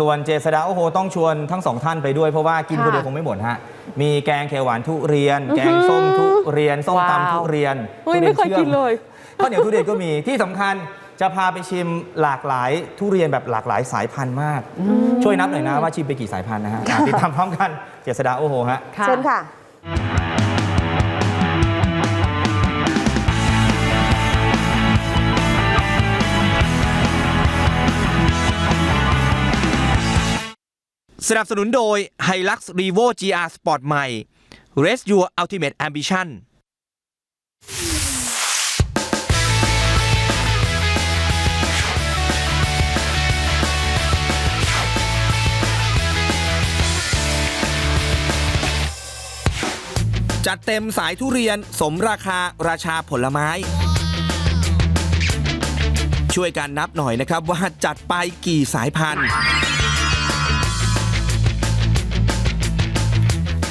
ส่วนเจษดาโอ้โหต้องชวนทั้งสองท่านไปด้วยเพราะว่ากินค่ะคนเดียวคงไม่หมดฮะ มีแกงเขียวหวานทุเรียน แกงส้มทุเรียน ส้มว้าวตำทุเรียนเฮ้ยทุรีไม่เคยกินเลยข้าวเหนียวทุเรียนก็มีที่สำคัญจะพาไปชิมหลากหลายทุเรียนแบบหลากหลายสายพันธุ์มาก ช่วยนับหน่อยนะว่าชิมไปกี่สายพันธุ์นะฮะอะติดตามพร้อมกันเจษดาโอ้โหฮะค่ะเชิญค่ะ สนับสนุนโดย Hilux Revo GR Sport ใหม่ Race Your Ultimate Ambition จัดเต็มสายทุเรียนสมราคาราชาผลไม้ ช่วยกันนับหน่อยนะครับว่าจัดไปกี่สายพันธุ์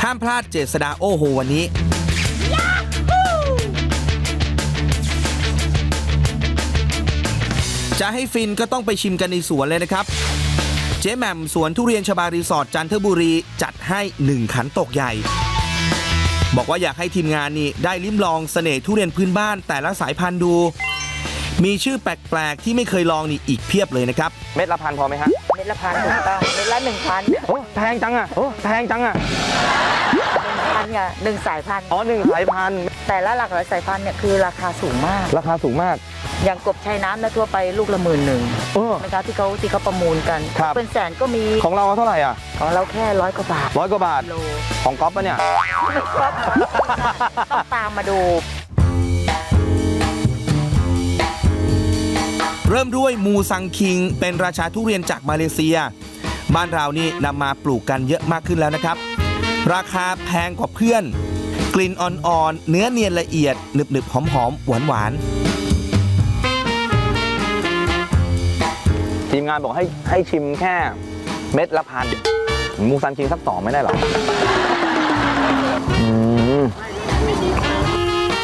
ห้ามพลาดเจษดาโอโหวันนี้จะให้ฟินก็ต้องไปชิมกันในสวนเลยนะครับ เจ๊แหม่มสวนทุเรียนชบารีสอร์ทจันทบุรี จัดให้หนึ่งขันตกใหญ่ บอกว่าอยากให้ทีมงานนี่ได้ลิ้มลองเสน่ห์ทุเรียนพื้นบ้านแต่ละสายพันธุ์ดู มีชื่อแปลกๆ ที่ไม่เคยลองนี่อีกเพียบเลยนะครับ เม็ดละพันพอไหมฮะเม็ดละพันถูกต้องเม็ดละหนึ่งพันโอ้แพงจังอะโอ้แพงจังอะพันค่ะหนึ่งสายพันธุ์อ๋อหนึ่งสายพันธุ์แต่ละหลากหลายสายพันธุ์เนี่ยคือราคาสูงมาก ราคาสูงมาก อย่างกบชายน้ำนะทั่วไปลูกละหมื่นหนึ่งเออ นะคะที่เขาที่เขาประมูลกัน ครับ เป็นแสนก็มีของเราเท่าไหร่อะของเราแค่ร้อยกว่าบาทร้อยกว่าบาทโลของก๊อฟปะเนี่ย ต้องตามมาดู เริ่มด้วยมูซังคิง เป็นราชาทุเรียนจากมาเลเซีย บ้านเรานี่นำมาปลูกกันเยอะมากขึ้นแล้วนะครับ ราคาแพงกว่าเพื่อน กลิ่นอ่อนๆ เนื้อเนียนละเอียดหนึบๆ หอมๆ หวานทีมงานบอกให้ให้ชิมแค่เม็ดละพัน มูซันชิงสักสองไม่ได้หรออืม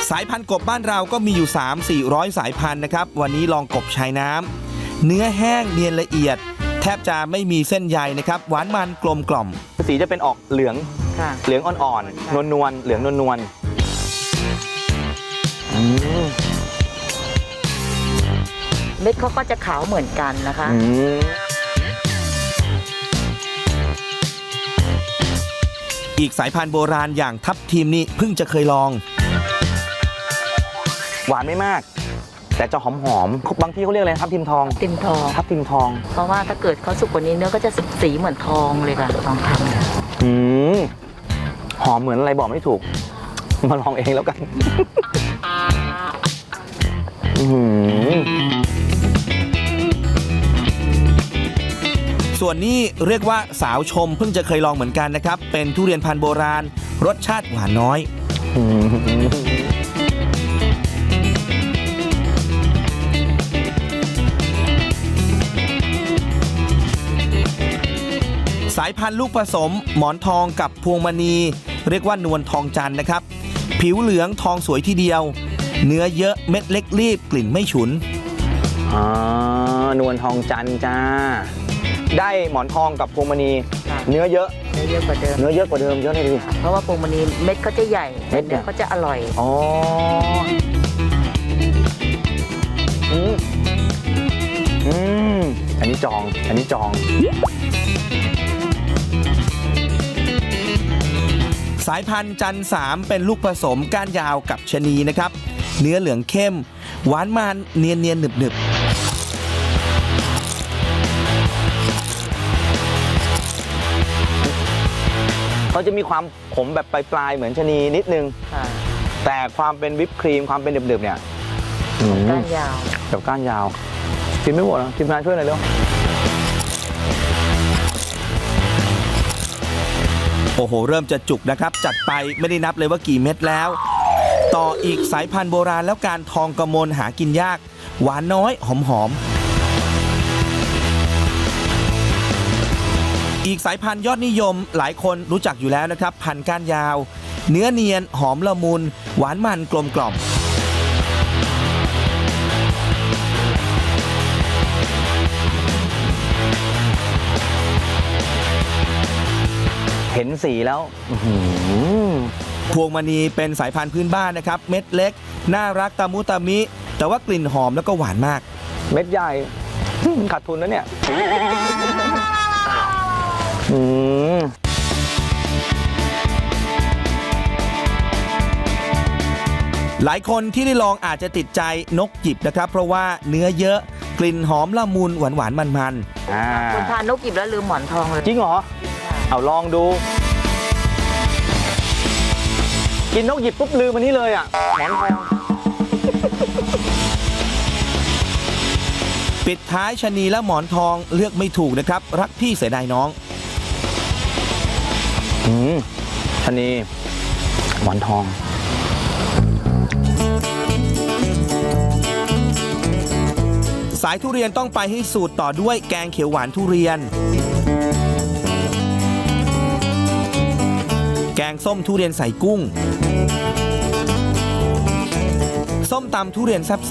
สายพันธุ์กบบ้านเราก็มีอยู่ 3-400 สายพันธุ์นะครับ วันนี้ลองกบชายน้ำเนื้อแห้งเนียนละเอียด แทบจะไม่มีเส้นใยนะครับ หวานมันกลมกล่อม สีจะเป็นออกเหลืองค่ะเหลืองอ่อนๆนวลนวลๆเหลืองนวลนวลๆอืมเม็ดเขาก็จะขาวเหมือนกันนะคะ อืมอีกสายพันธุ์โบราณอย่างทับทีมนี่เพิ่งจะเคยลอง หวานไม่มาก แต่จะหอมหอมๆบางที่เขาเรียกอะไรทับทิมทองติมทอง ทับทิมทอง เพราะว่าถ้าเกิดเขาสุกกว่านี้เนื้อก็จะสีเหมือนทองเลยค่ะทองคำอืมหอมเหมือนอะไรบอกไม่ถูก มาลองเองแล้วกัน อื้อหือส่วนนี้เรียกว่าสาวชมเพิ่งจะเคยลองเหมือนกันนะครับ เป็นทุเรียนพันธุ์โบราณ รสชาติหวานน้อย อื้อหือายพันธุ์ลูกผสม หมอนทองกับพวงมณี เรียกว่านวลทองจันทร์นะครับ ผิวเหลืองทองสวยทีเดียว เนื้อเยอะเม็ดเล็กรีบกลิ่นไม่ฉุนอ่านวลทองจันทร์จ้า ได้หมอนทองกับพวงมณี ค่ะ เนื้อเยอะเนื้อเยอะกว่าเดิม เนื้อเยอะกว่าเดิมเยอะเลยดิ เพราะว่าพวงมณีเม็ดเขาจะใหญ่เม็ดใหญ่เนื้อเขาจะอร่อย อ๋ออืมอืมอันนี้จอง อันนี้จอง สายพันธุ์จันทร์สามเป็นลูกผสมก้านยาวกับชะนีนะครับ เนื้อเหลืองเข้ม หวานมันเนียนเนียนๆหนึบหนึบๆเขาจะมีความขมแบบปลายๆเหมือนชะนีนิดนึงค่ะแต่ความเป็นวิปครีมความเป็นเดือบๆเนี่ยอืมก้านยาวแบบก้านยาวกินไม่หมดเหรอทีมงานช่วยหน่อยเร็ว โอ้โห เริ่มจะจุกนะครับ จัดไปไม่ได้นับเลยว่ากี่เม็ดแล้ว ต่ออีกสายพันธุ์โบราณแล้วการทองกระมลหากินยาก หวานน้อยหอมหอมอีกสายพันธุ์ยอดนิยมหลายคนรู้จักอยู่แล้วนะครับ พันธุ์ก้านยาว เนื้อเนียนหอมละมุน หวานมันกลมกล่อม ห็นสีแล้วอื้อหือพวงมณีเป็นสายพันธุ์พื้นบ้านนะครับ เม็ดเล็ก น่ารักตามุตามิ แต่ว่ากลิ่นหอมแล้วก็หวานมาก เม็ดใหญ่ขาดทุนนะเนี่ยอืมหลายคนที่ได้ลองอาจจะติดใจนกหยิบนะครับ เพราะว่าเนื้อเยอะกลิ่นหอมละมุนหวานหวานมันมันอ่าคนทานนกหยิบแล้วลืมหมอนทองเลยจริงเหรอ เอาลองดู กินนกหยิบปุ๊บลืมมันนี่เลยอะหมอนทองๆปิดท้ายชะนีและหมอนทองเลือกไม่ถูกนะครับ รักพี่เสียดายน้องอืมชะนี หมอนทอง สายทุเรียนต้องไปให้สูตรต่อด้วยแกงเขียวหวานทุเรียน แกงส้มทุเรียนใส่กุ้ง ส้มตำทุเรียนแซ่บ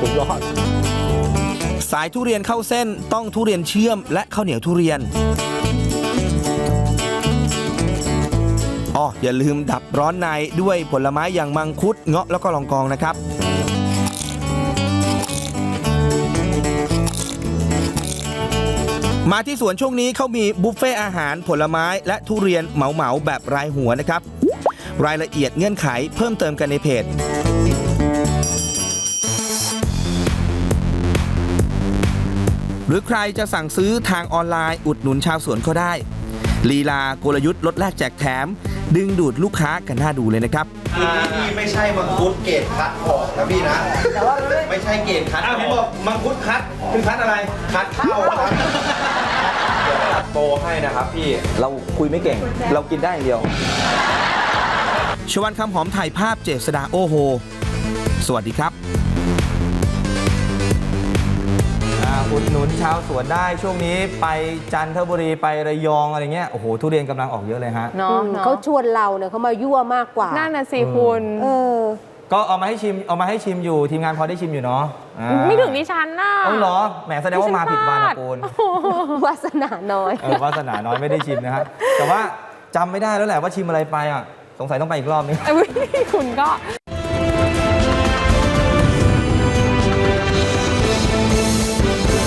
สุดยอดๆสายทุเรียนเข้าเส้นต้องทุเรียนเชื่อมและข้าวเหนียวทุเรียนอ๋ออย่าลืมดับร้อนในด้วยผลไม้อย่างมังคุดเงาะแล้วก็ลองกองนะครับ มาที่สวนช่วงนี้เขามีบุฟเฟ่อาหารผลไม้และทุเรียนเหมาๆแบบรายหัวนะครับ รายละเอียดเงื่อนไขเพิ่มเติมกันในเพจหรือใครจะสั่งซื้อทางออนไลน์อุดหนุนชาวสวนก็ได้ ลีลากลยุทธ์ลดแลกแจกแถม ดึงดูดลูกค้ากันน่าดูเลยนะครับพี่ไม่ใช่มังคุดเกรดคัดออกนะพี่นะไม่ใช่เกรดคัดอ้าวพี่บอกมังคุดคัดคือคัดอะไรคัดเข้าครับ เดี๋ยวตัดโตให้นะครับพี่ เราคุยไม่เก่ง เรากินได้อย่างเดียว ชวันคำหอมถ่ายภาพเจษดาโอโฮ สวัสดีครับอุดหนุนชาวสวนได้ช่วงนี้ไปจันทบุรีไประยองอะไรเงี้ยโอ้โหทุเรียนกำลังออกเยอะเลยฮะ เนาะอืมเนาะเขาชวนเราเนี่ยเขามายั่วมากกว่า นั่นน่ะสิคุณ เออ ก็เอามาให้ชิมเอามาให้ชิมอยู่ทีมงานพอได้ชิมอยู่เนาะอ่าไม่ถึงดิฉันน่ะเอาเหรอแหมแสดงว่ามาผิดวันดิฉัอะพลปูนวาสนาน้อย เออวาสนาน้อยไม่ได้ชิมนะฮะแต่ว่าจำไม่ได้แล้วแหละว่าชิมอะไรไปอะ สงสัยต้องไปอีกรอบนึงเอ้ยคุณก็